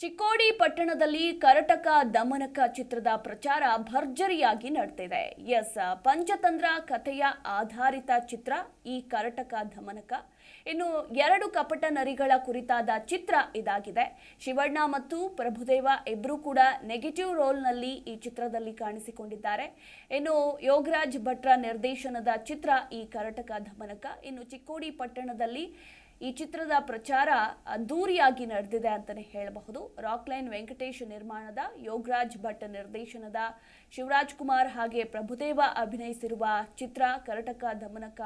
ಚಿಕ್ಕೋಡಿ ಪಟ್ಟಣದಲ್ಲಿ ಕರಟಕ ದಮನಕ ಚಿತ್ರದ ಪ್ರಚಾರ ಭರ್ಜರಿಯಾಗಿ ನಡೆದಿದೆ. ಎಸ್. ಪಂಚತಂತ್ರ ಕಥೆಯ ಆಧಾರಿತ ಚಿತ್ರ ಈ ಕರಟಕ ದಮನಕ ಇನ್ನು ಎರಡು ಕಪಟ ನರಿಗಳ ಕುರಿತಾದ ಚಿತ್ರ ಇದಾಗಿದೆ. ಶಿವಣ್ಣ ಮತ್ತು ಪ್ರಭುದೇವ ಇಬ್ಬರೂ ಕೂಡ ನೆಗೆಟಿವ್ ರೋಲ್ನಲ್ಲಿ ಈ ಚಿತ್ರದಲ್ಲಿ ಕಾಣಿಸಿಕೊಂಡಿದ್ದಾರೆ. ಇನ್ನು ಯೋಗರಾಜ್ ಭಟ್ರ ನಿರ್ದೇಶನದ ಚಿತ್ರ ಈ ಕರಟಕ ಧಮನಕ. ಇನ್ನು ಚಿಕ್ಕೋಡಿ ಪಟ್ಟಣದಲ್ಲಿ ಈ ಚಿತ್ರದ ಪ್ರಚಾರ ಅದ್ದೂರಿಯಾಗಿ ನಡೆದಿದೆ ಅಂತಲೇ ಹೇಳಬಹುದು. ರಾಕ್ಲೈನ್ ವೆಂಕಟೇಶ್ ನಿರ್ಮಾಣದ ಯೋಗರಾಜ್ ಭಟ್ ನಿರ್ದೇಶನದ ಶಿವರಾಜ್ ಕುಮಾರ್ ಹಾಗೆ ಪ್ರಭುದೇವ ಅಭಿನಯಿಸಿರುವ ಚಿತ್ರ ಕರಟಕ ದಮನಕ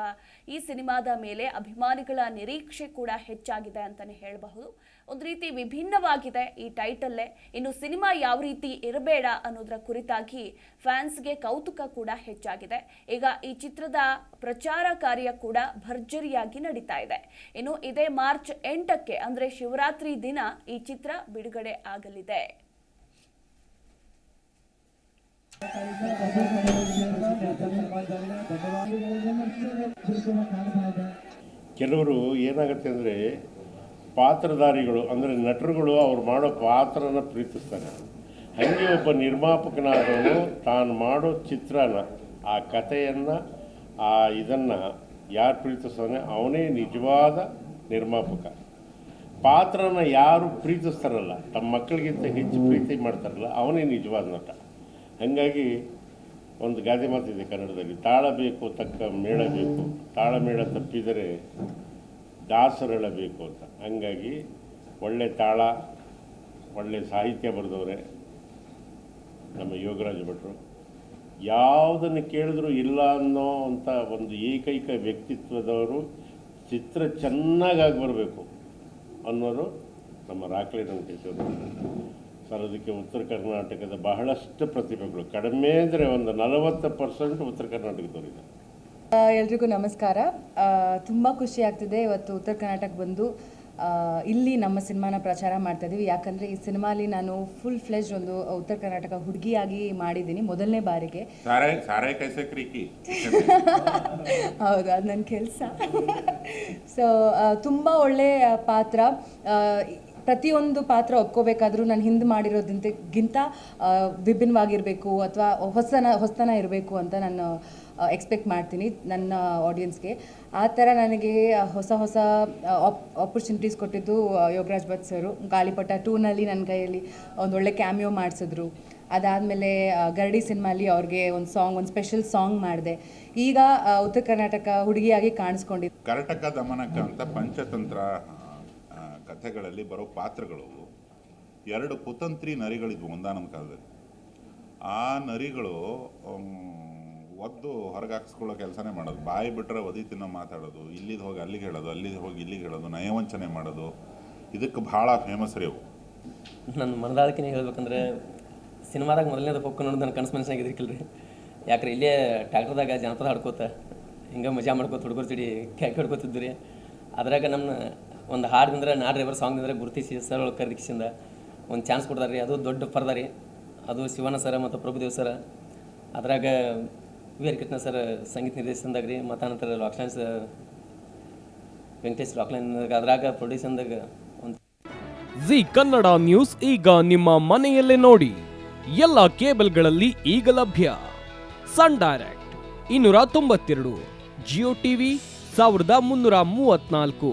ಈ ಸಿನಿಮಾದ ಮೇಲೆ ಅಭಿಮಾನಿಗಳ ನಿರೀಕ್ಷೆ ಕೂಡ ಹೆಚ್ಚಾಗಿದೆ ಅಂತಲೇ ಹೇಳಬಹುದು. ಒಂದು ರೀತಿ ವಿಭಿನ್ನವಾಗಿದೆ ಈ ಟೈಟಲ್ಲೇ. ಇನ್ನು ಸಿನಿಮಾ ಯಾವ ರೀತಿ ಇರಬೇಡ ಅನ್ನೋದರ ಕುರಿತಾಗಿ ಫ್ಯಾನ್ಸ್ಗೆ ಕೌತುಕ ಕೂಡ ಹೆಚ್ಚಾಗಿದೆ. ಈಗ ಈ ಚಿತ್ರದ ಪ್ರಚಾರ ಕಾರ್ಯ ಕೂಡ ಭರ್ಜರಿಯಾಗಿ ನಡೀತಾ ಇದೆ. ಇನ್ನು ಇದೇ ಮಾರ್ಚ್ ಎಂಟಕ್ಕೆ ಅಂದರೆ ಶಿವರಾತ್ರಿ ದಿನ ಈ ಚಿತ್ರ ಬಿಡುಗಡೆ ಆಗಲಿದೆ. ಕೆಲವರು ಏನಾಗುತ್ತೆ ಅಂದರೆ ಪಾತ್ರಧಾರಿಗಳು, ಅಂದರೆ ನಟರುಗಳು ಅವ್ರು ಮಾಡೋ ಪಾತ್ರನ ಪ್ರೀತಿಸ್ತಾರೆ. ಹಾಗೆ ಒಬ್ಬ ನಿರ್ಮಾಪಕನಾದವನು ತಾನು ಮಾಡೋ ಚಿತ್ರನ, ಆ ಕಥೆಯನ್ನು, ಆ ಇದನ್ನು ಯಾರು ಪ್ರೀತಿಸ್ತಾನೆ? ಅವನೇ ನಿಜವಾದ ನಿರ್ಮಾಪಕ. ಪಾತ್ರನ ಯಾರು ಪ್ರೀತಿಸ್ತಾರಲ್ಲ, ತಮ್ಮ ಮಕ್ಕಳಿಗಿಂತ ಹೆಚ್ಚು ಪ್ರೀತಿ ಮಾಡ್ತಾರಲ್ಲ, ಅವನೇ ನಿಜವಾದ ನಟ. ಹಾಗಾಗಿ ಒಂದು ಗಾದೆ ಮಾತಿದೆ ಕನ್ನಡದಲ್ಲಿ. ತಾಳ ಬೇಕು ತಕ್ಕ ಮೇಳ ಬೇಕು. ತಾಳ ಮೇಳ ತಪ್ಪಿದರೆ ದಾಸರಳಬೇಕು ಅಂತ. ಹಂಗಾಗಿ ಒಳ್ಳೆ ತಾಳ, ಒಳ್ಳೆ ಸಾಹಿತ್ಯ ಬರೆದವ್ರೆ ನಮ್ಮ ಯೋಗರಾಜ ಭಟ್ರು. ಯಾವುದನ್ನು ಕೇಳಿದ್ರು ಇಲ್ಲ ಅನ್ನೋ ಅಂತ ಒಂದು ಏಕೈಕ ವ್ಯಕ್ತಿತ್ವದವರು ಚಿತ್ರ ಚೆನ್ನಾಗಾಗಿ ಬರಬೇಕು ಅನ್ನೋರು ನಮ್ಮ ರಾಕ್ಲೆ ವೆಂಕಟೇಶ್ವರು ಸರ್ ಅದಕ್ಕೆ ಉತ್ತರ ಕರ್ನಾಟಕದ ಬಹಳಷ್ಟು ಪ್ರತಿಭೆಗಳು. ಕಡಿಮೆ ಅಂದರೆ ಒಂದು ನಲವತ್ತು ಪರ್ಸೆಂಟ್ ಉತ್ತರ ಕರ್ನಾಟಕದವರಿದ್ದಾರೆ ಎಲ್ರಿಗೂ ನಮಸ್ಕಾರ. ತುಂಬ ಖುಷಿ ಆಗ್ತಿದೆ ಇವತ್ತು ಉತ್ತರ ಕರ್ನಾಟಕ ಬಂದು ಆ, ಇಲ್ಲಿ ನಮ್ಮ ಸಿನಿಮಾನ ಪ್ರಚಾರ ಮಾಡ್ತಾ ಇದೀವಿ. ಯಾಕಂದರೆ ಈ ಸಿನಿಮಾಲಿ ನಾನು ಫುಲ್ ಫ್ಲೆಜ್ ಒಂದು ಉತ್ತರ ಕರ್ನಾಟಕ ಹುಡುಗಿಯಾಗಿ ಮಾಡಿದ್ದೀನಿ ಮೊದಲನೇ ಬಾರಿಗೆ. ಹೌದು ಅದು ನನ್ನ ಕೆಲಸ. ಸೊ ತುಂಬ ಒಳ್ಳೆ ಪಾತ್ರ. ಆ, ಪ್ರತಿಯೊಂದು ಪಾತ್ರ ಒಪ್ಕೋಬೇಕಾದ್ರೂ ನಾನು ಹಿಂದೆ ಮಾಡಿರೋದಕ್ಕಿಂತ ವಿಭಿನ್ನವಾಗಿರಬೇಕು ಅಥವಾ ಹೊಸನ, ಹೊಸತನ ಇರಬೇಕು ಅಂತ ನಾನು ಎಕ್ಸ್ಪೆಕ್ಟ್ ಮಾಡ್ತೀನಿ ನನ್ನ ಆಡಿಯನ್ಸ್ಗೆ ಆ ಥರ ನನಗೆ ಹೊಸ ಹೊಸ ಆಪರ್ಚುನಿಟೀಸ್ ಕೊಟ್ಟಿದ್ದು ಯೋಗರಾಜ್ ಭಟ್ ಸರು. ಗಾಳಿಪಟ ಟೂನಲ್ಲಿ ನನ್ನ ಕೈಯಲ್ಲಿ ಒಂದು ಒಳ್ಳೆ ಕ್ಯಾಮಿಯೋ ಮಾಡಿಸಿದ್ರು. ಅದಾದಮೇಲೆ ಗರಡಿ ಸಿನಿಮಾಲಿ ಅವ್ರಿಗೆ ಒಂದು ಸಾಂಗ್ ಒಂದು ಸ್ಪೆಷಲ್ ಸಾಂಗ್ ಮಾಡಿದೆ. ಈಗ ಉತ್ತರ ಕರ್ನಾಟಕ ಹುಡುಗಿಯಾಗಿ ಕಾಣಿಸ್ಕೊಂಡಿದ್ದೆ ಕರ್ನಾಟಕ ದಮನಕ ಅಂತ ಪಂಚತಂತ್ರ ಕಥೆಗಳಲ್ಲಿ ಬರೋ ಪಾತ್ರಗಳು ಎರಡು ಕುತಂತ್ರಿ ನರಿಗಳಿದ್ವು ಒಂದಾನೊಂದು ಕಾಲದಲ್ಲಿ ಆ ನರಿಗಳು ಒದ್ದು ಹೊರಗೆ ಹಾಕ್ಸ್ಕೊಳ್ಳೋ ಕೆಲಸನೇ ಮಾಡೋದು. ಬಾಯಿ ಬಿಟ್ಟರೆ ಒದಿ ತಿನ್ನೋ ಮಾತಾಡೋದು. ಇಲ್ಲಿದ್ದು ಹೋಗಿ ಅಲ್ಲಿಗೆ ಹೇಳೋದು. ಅಲ್ಲಿದ್ದು ಹೋಗಿ ಇಲ್ಲಿಗೆ ಹೇಳೋದು. ನಯವಂಚನೆ ಮಾಡೋದು. ಇದಕ್ಕೆ ಭಾಳ ಫೇಮಸ್ ರೀ ಅವು. ನನ್ನ ಮನದಾಳಕಿನ ಹೇಳ್ಬೇಕಂದ್ರೆ, ಸಿನಿಮಾದಾಗ ಮೊದಲನೇದು ಪೊಕ್ಕ ನೋಡೋದು ನನ್ನ ಕನಸು ಮನಸ್ಸಾಗಿದ್ರಿಕಿಲ್ರಿ ಯಾಕ್ರೆ, ಇಲ್ಲೇ ಟ್ಯಾಕ್ಟರ್ದಾಗ ಜನಪದ ಹಾಡ್ಕೋತ, ಹಿಂಗೆ ಮಜಾ ಮಾಡ್ಕೋತ ಹುಡುಗರು ಜೋಡಿ ಕ್ಯಾಕ್ ಹೊಡ್ಕೋತಿದ್ದು ರೀ ಅದ್ರಾಗ ನಮ್ಮ ಒಂದು ಹಾಡ್ದಂದ್ರೆ ನಾ ಸಾಂಗ್ ಅಂದ್ರೆ ಗುರುತಿಸಿ ಸರ್ ಕರೆದಿಕ್ಸಿಂದ ಒಂದು ಚಾನ್ಸ್ ಕೊಡ್ತಾರೆ ರೀ ಅದು ದೊಡ್ಡ ಪರ್ದ ರೀ ಅದು ಶಿವನ ಸರ ಮತ್ತು ಪ್ರಭುದೇವ್ ಸರ ಅದ್ರಾಗ ವಿ ಆರ್ ಕೃಷ್ಣ ಸರ್ ಸಂಗೀತ ನಿರ್ದೇಶನದಾಗ ರೀ ಮತ್ತು ಅನಂತರ ರಾಕ್ಲೈನ್ಸ್ ವೆಂಕಟೇಶ್ ರಾಕ್ಲೈನ್ ಅದ್ರಾಗ ಪ್ರೊಡ್ಯೂಸನ್ದಾಗ ಒಂದು ಜಿ ಕನ್ನಡ ನ್ಯೂಸ್ ಈಗ ನಿಮ್ಮ ಮನೆಯಲ್ಲೇ ನೋಡಿ. ಎಲ್ಲ ಕೇಬಲ್ಗಳಲ್ಲಿ ಈಗ ಲಭ್ಯ. ಸನ್ ಡೈರೆಕ್ಟ್ ಇನ್ನೂರ ತೊಂಬತ್ತೆರಡು, ಜಿಯೋ ಟಿವಿ ಸಾವಿರದ ಮುನ್ನೂರ ಮೂವತ್ನಾಲ್ಕು